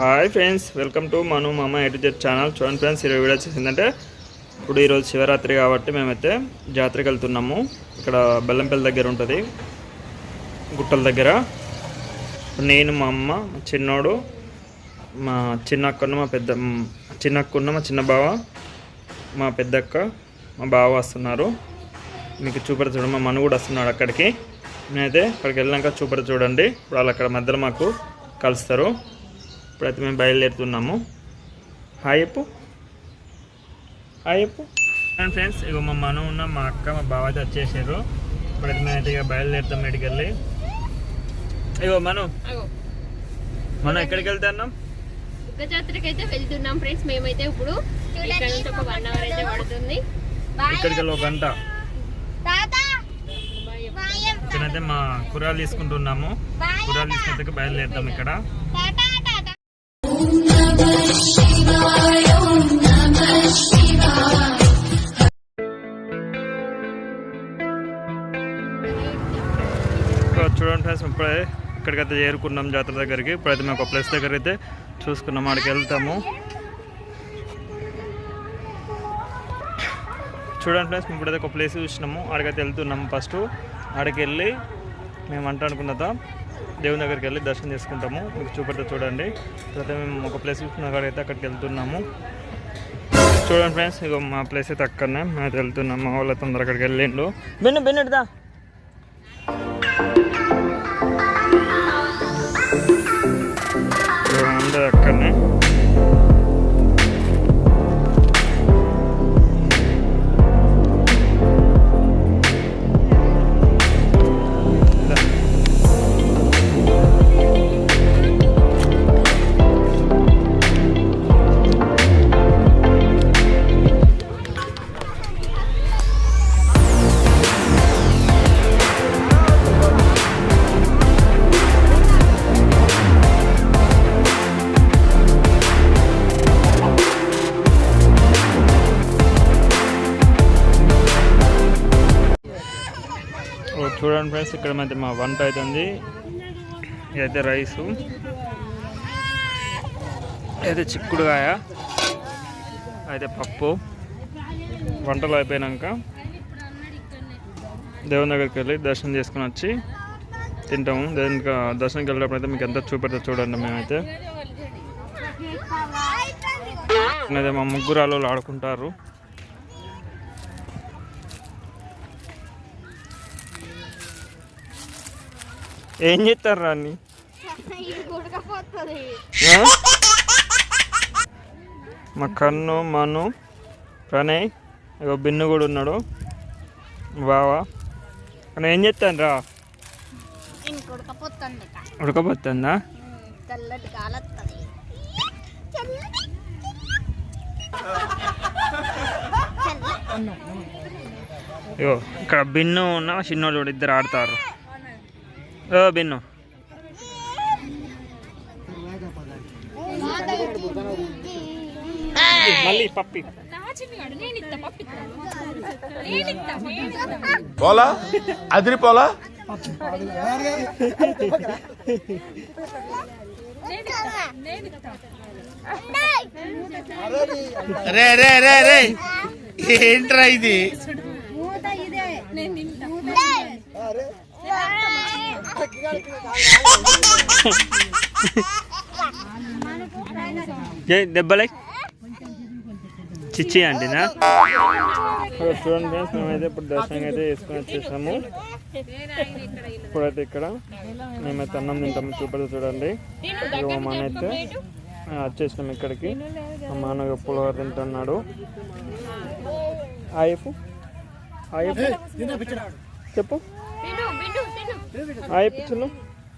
Hi friends welcome to Manu Mama ఎటు channel చూడండి friends ఈరోజు వీడియో వచ్చేసిందంటే ఇప్పుడు ఈరోజు శివరాత్రి కాబట్టి మేమైతే జాతరకి వెళ్తున్నాము. ఇక్కడ బెల్లంపల్లి దగ్గర ఉంటుంది గుట్టల దగ్గర. నేను మా అమ్మ మా చిన్నోడు మా చిన్న అక్కను మా పెద్ద చిన్నక్కన్న మా చిన్న బావ మా పెద్దక్క మా బావ వస్తున్నారు. మీకు చూపర చూడండి మా మను కూడా వస్తున్నాడు అక్కడికి. నేనైతే అక్కడికి వెళ్ళాక చూపర చూడండి. ఇప్పుడు వాళ్ళు అక్కడ మధ్యలో మాకు కలుస్తారు. ఇప్పుడైతే మేము బయలుదేరుతున్నాము. హాయ్ చెప్పు. హాయ్ చెప్పు. అండ్ ఫ్రెండ్స్ ఇక మా మను ఉన్న మా అక్క మా బావ అయితే వచ్చేసారు ఇప్పుడైతే మేమైతే ఇక బయలుదేరుతాం మీటికి వెళ్ళి ఇగో మను. మనం ఎక్కడికి వెళ్తున్నాం దుర్గ జాతరకి అయితే వెళ్తున్నాం ఫ్రెండ్స్ మేమైతే ఇప్పుడు. ఇక్కడ నుంచి ఒక వన్ అవర్ అయితే పడుతుంది. ఇక్కడికి వెళ్ళి ఒక గంట? ఇక్కడైతే మా కూరగాయలు తీసుకుంటున్నాము. కూరగాయలు తీసుకుంటే బయలుదేరుతాం ఇక్కడ. చూడండి ఫ్రెండ్స్ ఇప్పుడే ఇక్కడికైతే చేరుకున్నాం జాతర దగ్గరికి. ఇప్పుడైతే మేము ఒక ప్లేస్ దగ్గర అయితే చూసుకున్నాం ఆడికి వెళ్తాము. చూడండి ఫ్రెండ్స్ మేము ఇప్పుడైతే ఒక ప్లేస్ చూసినాము. ఆడికైతే వెళ్తున్నాము ఫస్ట్ ఆడికి వెళ్ళి మేము అంట అనుకున్నదా దేవుని దగ్గరికి వెళ్ళి దర్శనం చేసుకుంటాము. మీకు చూపెడితే చూడండి. తర్వాత మేము ఒక ప్లేస్ చూసుకున్న కాడైతే అక్కడికి వెళ్తున్నాము. చూడండి ఫ్రెండ్స్ ఇక మా ప్లేస్ అయితే అక్కడనే. మేము వెళ్తున్నాము. మా వాళ్ళ తొందర అక్కడికి వెళ్ళిండు. బెన్ను బెన్నుడుదా ఉంది అక్కడనే. చూడండి ఫ్రెండ్స్ ఇక్కడ మధ్య మా వంట అవుతుంది ఇదైతే రైసు. అయితే చిక్కుడుగాయ అయితే పప్పు. వంటలు అయిపోయాక దేవుని దగ్గరికి వెళ్ళి దర్శనం చేసుకుని వచ్చి తింటాము. దేవునికి దర్శనంకి వెళ్ళినప్పుడు అయితే మీకు ఎంత చూపెడతా చూడండి మేమైతే. అయితే మా ముగ్గురు వాళ్ళు ఆడుకుంటారు. ఏం చేస్తారు రాన్ని ఆ? మా కన్ను మను ప్రణయ్ ఇగో బిన్ను కూడా ఉన్నాడు. బావా. కానీ ఏం చెప్తాను రా? ఉడకపోతుంది ఇగో ఇక్కడ బిన్ను ఉన్న చిన్నోడు కూడా ఇద్దరు ఆడతారు. ఓ బిన్ను. మళ్ళీ పప్పి. పోలా? అదిరి పోలా? రే రే రే రే. ఏంట్రా ఇది ఏ దెబ్బలై? చిచ్చి అంటేనా? చూడండి ఫ్రెండ్స్ మేమైతే ఇప్పుడు దర్శనం అయితే వేసుకొని వచ్చేసాము. ఇప్పుడైతే ఇక్కడ మేమైతే అన్నం తింటాము చూపెడతా చూడండి. మా మాన అయితే ఆ, వచ్చేసినాం ఇక్కడికి. మా మాన పులిహోర తింటున్నాడు. ఆయపు ఆయపు చెప్పు. ఆయపు చిన్ను.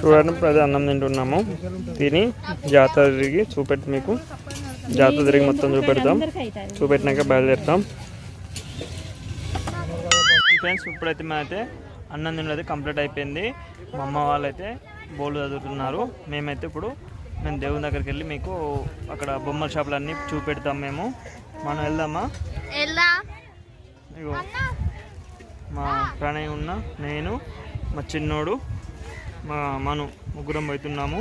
చూడండి ప్రజలు అన్నం తింటున్నాము. తిని జాతర తిరిగి చూపెట్టి మీకు. జాతర తిరిగి మొత్తం చూపెడతాం. చూపెట్టినాక బయలుదేరుతాం. ఫ్రెండ్స్ ఇప్పుడైతే అయితే అన్నం తినడం కంప్లీట్ అయిపోయింది. మా అమ్మ వాళ్ళైతే బోర్డు చదువుతున్నారు. మేమైతే ఇప్పుడు మేము దేవుని దగ్గరికి వెళ్ళి మీకు అక్కడ బొమ్మల షాపులు అన్నీ చూపెడతాం మేము. మనం వెళ్దామా? ఇగో మా ప్రణయ్ ఉన్న నేను మా చిన్నోడు మా మను ముగ్గురం పోతున్నాము.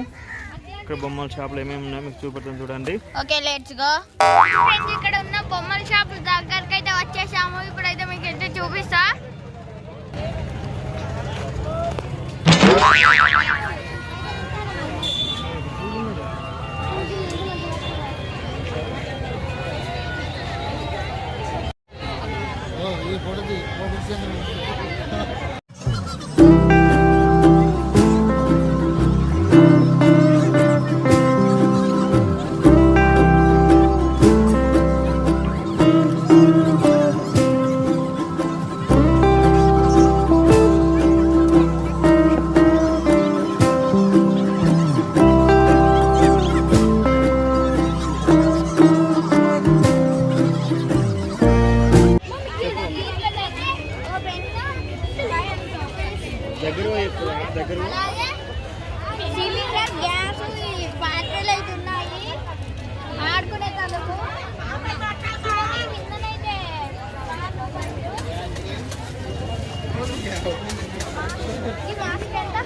ఇక్కడ బొమ్మల షాపులు ఏమేమి ఉన్నాయో మీకు చూపెడతాం చూడండి. ఓకే లెట్స్ గో ఫ్రెండ్స్ ఇక్కడ ఉన్న బొమ్మల షాప్ దగ్గరికి అయితే వచ్చేసాము. ఇప్పుడైతే మీకు అయితే చూపిస్తా. దగ్గర దగ్గర సిలిండర్ గ్యాస్ పాత్రలు అయితే ఉన్నాయి. ఆడుకునే తలకు ఈ మాస్క్ ఎంత?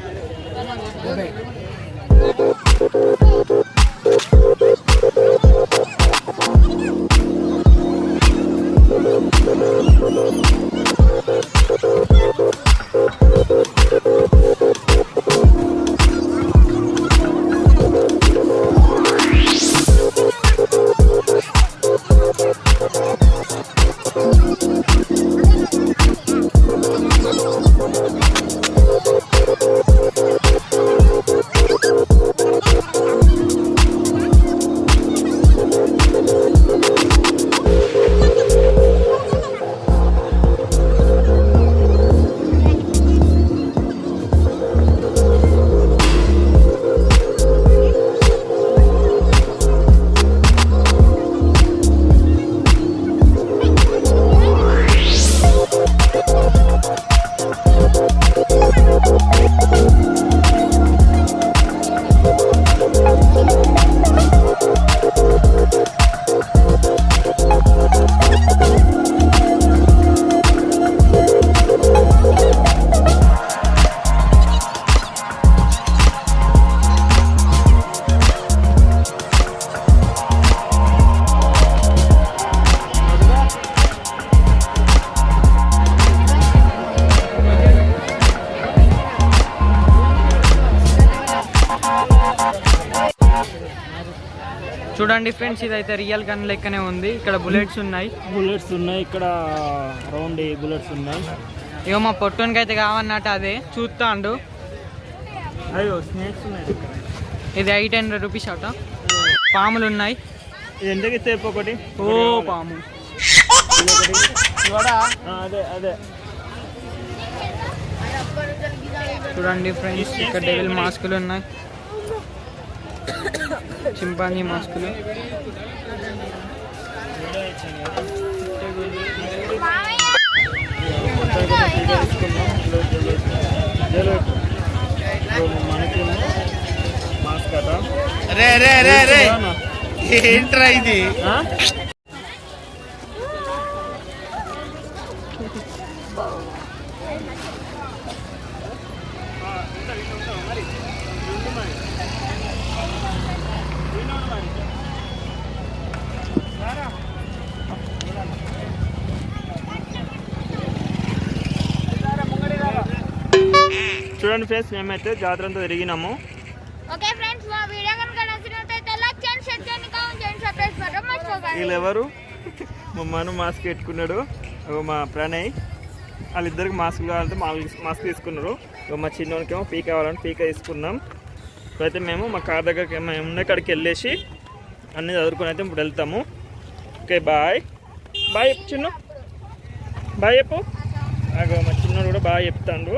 చూడండి ఫ్రెండ్స్ ఇదైతే రియల్ గన్ లెక్కనే ఉంది. ఇక్కడ బుల్లెట్స్ ఉన్నాయి. బుల్లెట్స్ ఉన్నాయి. ఇక్కడ రౌండ్ బుల్లెట్స్ ఉన్నాయి. ఇక మా పొట్టునికి అయితే కావన్నట్టు అదే. చూస్తాండు అయ్యో స్నేక్స్ ఉన్నాయి ఇది ఎయిట్ హండ్రెడ్ రూపీస్ అట. పాములు ఉన్నాయి. ఇది ఎంతకి తేపు ఒకటి? ఓ పాము. ఆ, అదే అదే. చూడండి ఫ్రెండ్స్ ఇక్కడ డెవిల్ మాస్కులు ఉన్నాయి. చింపాంజీ మాస్కులు రే రే రే రే. ఏంట్రా ఇది? చూడండి ఫ్రెండ్స్ మేమైతే జాతర అంతా తిరిగినాము. ఓకే ఫ్రెండ్స్ మా వీడియో కనుక నచ్చినట్లయితే లైక్ చేయండి షేర్ చేయండి కామెంట్ చేయండి సబ్స్క్రైబ్ చేయడం మర్చిపోకండి. వీళ్ళు ఎవరు? మా మను మాస్క్ పెట్టుకున్నాడు. మా ప్రణయ్. వాళ్ళిద్దరికి మాస్క్ కావాలంటే మా మాస్క్ తీసుకున్నారు. మా చిన్నోనికేమో పీక్ కావాలంటే పీక తీసుకున్నాం. ఇప్పుడైతే మేము మా కార్ దగ్గరికి మేము ఉన్న కాడికి వెళ్ళేసి అన్నీ చదువుకుని అయితే ఇప్పుడు వెళ్తాము. Okay bye. Bye Chinnu. Bye చెప్పు. అగో మా చిన్నోడు కూడా బాగా చెప్తాడు.